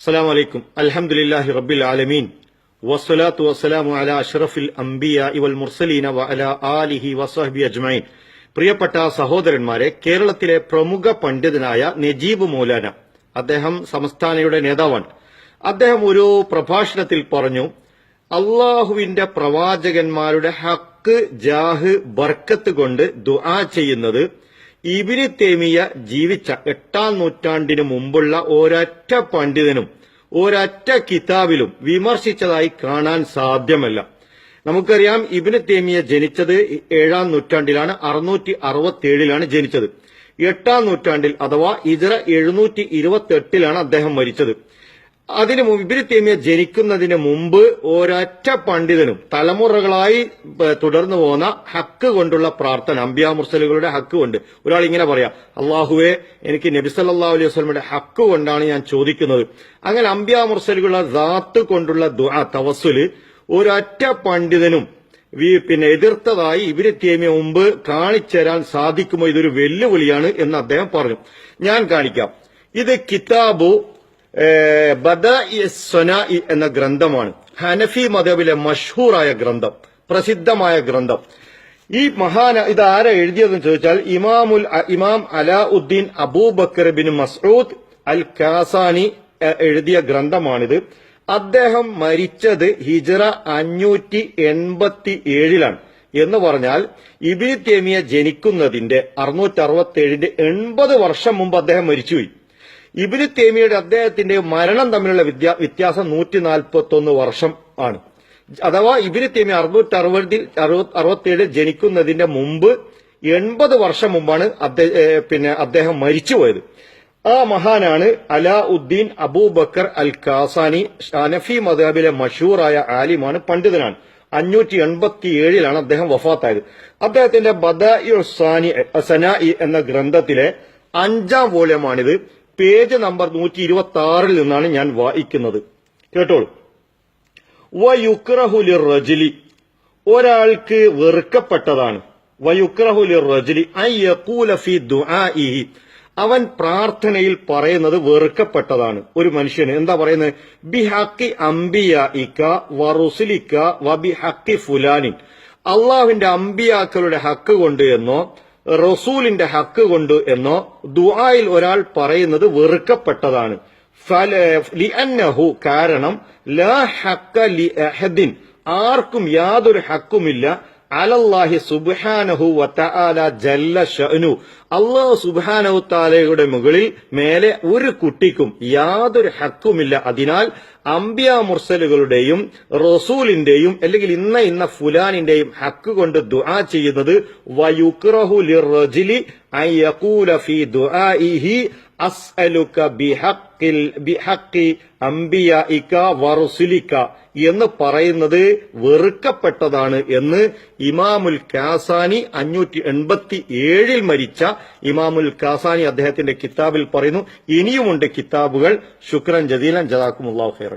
അസ്സലാമു അലൈക്കും. അൽഹംദുലില്ലാഹി റബ്ബിൽ ആലമീൻ. വസ്സലാത്തു വസ്സലാമു അല അഷ്റഫിൽ അംബിയ ഇവൽ മുർസലീന വ അല ആലിഹി വസഹബി അജ്മൈൻ പ്രിയപ്പെട്ട സഹോദരന്മാരെ കേരളത്തിലെ പ്രമുഖ പണ്ഡിതനായ നജീബ് മൗലാന അദ്ദേഹം സംസ്ഥാനയുടെ നേതാവാണ്. അദ്ദേഹം ഒരു പ്രഭാഷണത്തിൽ പറഞ്ഞു അള്ളാഹുവിന്റെ പ്രവാചകന്മാരുടെ ഹക്ക് ജാഹ് ബർക്കത്ത് കൊണ്ട് ദുആ ചെയ്യുന്നത് ഇബിന് തേമിയ ജീവിച്ച എട്ടാം നൂറ്റാണ്ടിന് മുമ്പുള്ള ഒരൊറ്റ പണ്ഡിതനും ഒരൊറ്റ കിതാബിലും വിമർശിച്ചതായി കാണാൻ സാധ്യമല്ല. നമുക്കറിയാം ഇബിന് തേമിയ ജനിച്ചത് ഏഴാം നൂറ്റാണ്ടിലാണ് അറുന്നൂറ്റി അറുപത്തിയേഴിലാണ് ജനിച്ചത്. എട്ടാം നൂറ്റാണ്ടിൽ അഥവാ ഇതര എഴുന്നൂറ്റി ഇരുപത്തി എട്ടിലാണ് അദ്ദേഹം മരിച്ചത്. അതിനു ഇബിന് തേമിയ ജനിക്കുന്നതിന് മുമ്പ് ഒരൊറ്റ പണ്ഡിതനും തലമുറകളായി തുടർന്നു പോകുന്ന ഹക്ക് കൊണ്ടുള്ള പ്രാർത്ഥന അംബിയാ മുർസലുകളുടെ ഹക്ക് കൊണ്ട്. ഒരാൾ ഇങ്ങനെ പറയാം അള്ളാഹുവെ എനിക്ക് നബിസല്ലാ അലൈഹി വസല്ലമയുടെ ഹക്ക് കൊണ്ടാണ് ഞാൻ ചോദിക്കുന്നത്. അങ്ങനെ അംബിയാ മുർസലുകളുടെ ദാത്ത് കൊണ്ടുള്ള ദുആ തവസ്സുൽ ഒരൊറ്റ പണ്ഡിതനും പിന്നെ എതിർത്തതായി ഇവർ തേമിയ മുമ്പ് കാണിച്ചേരാൻ സാധിക്കുമോ? ഇതൊരു വെല്ലുവിളിയാണ് എന്ന് അദ്ദേഹം പറഞ്ഞു. ഞാൻ കാണിക്കാം. ഇത് കിതാബു ബദഇ എന്ന ഗ്രന്ഥമാണ്. ഹനഫി മതബിലെ മഷഹൂറായ ഗ്രന്ഥം പ്രസിദ്ധമായ ഗ്രന്ഥം. ഈ മഹാന ഇത് ആരാ എഴുതിയതെന്ന് ചോദിച്ചാൽ ഇമാമുൽ ഇമാം Alauddin Abu Bakr bin Masud al Kasani എഴുതിയ ഗ്രന്ഥമാണിത്. അദ്ദേഹം മരിച്ചത് ഹിജറ അഞ്ഞൂറ്റി എൺപത്തി ഏഴിലാണ് എന്ന് പറഞ്ഞാൽ ഇബി തേമിയ ജനിക്കുന്നതിന്റെ അറുന്നൂറ്റി അറുപത്തി ഏഴിന്റെ എൺപത് വർഷം മുമ്പ് അദ്ദേഹം മരിച്ചുപോയി. ഇബിന് തേമിയുടെ അദ്ദേഹത്തിന്റെ മരണം തമ്മിലുള്ള വ്യത്യാസം നൂറ്റി നാൽപ്പത്തൊന്ന് വർഷം ആണ്. അഥവാ ഇബിന് തേമി അറുന്നൂറ്റി അറുപതിൽ അറുപത്തിയേഴ് ജനിക്കുന്നതിന്റെ മുമ്പ് എൺപത് വർഷം മുമ്പാണ് പിന്നെ അദ്ദേഹം മരിച്ചുപോയത്. ആ മഹാനാണ് അലാ ഉദ്ദീൻ അബൂബക്കർ അൽ കാസാനി ഷാനഫി മദാബിലെ മഷൂറായ ആലിമാണ് പണ്ഡിതനാണ്. അഞ്ഞൂറ്റി എൺപത്തി ഏഴിലാണ് അദ്ദേഹം വഫാത്തായത്. അദ്ദേഹത്തിന്റെ ബദാഇ സാനി സനാഇ എന്ന ഗ്രന്ഥത്തിലെ അഞ്ചാം വോള്യമാണിത്. പേജ് നമ്പർ നൂറ്റി ഇരുപത്തി ആറിൽ നിന്നാണ് ഞാൻ വായിക്കുന്നത്. കേട്ടോളൂ. വയുക്രഹുലി റജലി ഒരാൾക്ക് വെറുക്കപ്പെട്ടതാണ്. വയുക്രഹുലി റജലി യഖൂല ഫി ദുആഇഹി. അവൻ പ്രാർത്ഥനയിൽ പറയുന്നത് വെറുക്കപ്പെട്ടതാണ്. ഒരു മനുഷ്യന് എന്താ പറയുന്നത്? ബിഹക്കി അംബിയായിക്ക വബി ഹക്കി ഫുലാനിൻ. അള്ളാഹുവിന്റെ അമ്പിയാക്കളുടെ ഹക്ക് കൊണ്ട് എന്നോ റസൂലിന്റെ ഹക്ക് കൊണ്ട് എന്നോ ദുആയിൽ ഒരാൾ പറയുന്നത് വെറുക്കപ്പെട്ടതാണ്. ലിഅന്നഹു കാരണം ലാ ഹക്ക ലി ആർക്കും യാതൊരു ഹക്കുമില്ല. അലല്ലാഹി സുബ്ഹാനഹു വതആല ജല്ല ഷഅനു അല്ലാഹു സുബ്ഹാനഹു തആലയുടെ മുകളിൽ മേലെ ഒരു കുട്ടിക്കും യാതൊരു ഹക്കുമില്ല. അതിനാൽ അംബിയ മുർസലുകളുടെയും റസൂലിന്റെയും അല്ലെങ്കിൽ ഇന്ന ഇന്ന ഫുലാനിന്റെയും ഹക്ക് കൊണ്ട് ദുആ ചെയ്യുന്നത് വയുക്റഹു ഫീ ദുആഇഹി ബിഹഖിൽ ബിഹഖി എന്ന് പറയുന്നത് വെറുക്കപ്പെട്ടതാണ് എന്ന് ഇമാമുൽ കാസാനി അഞ്ഞൂറ്റി എൺപത്തി ഏഴിൽ മരിച്ച ഇമാമുൽ കാസാനി അദ്ദേഹത്തിന്റെ കിതാബിൽ പറയുന്നു. ഇനിയുമുണ്ട് കിതാബുകൾ. ശുക്രൻ ജദീലൻ ജദാക്കുമുല്ലാഹു ഖൈറൻ.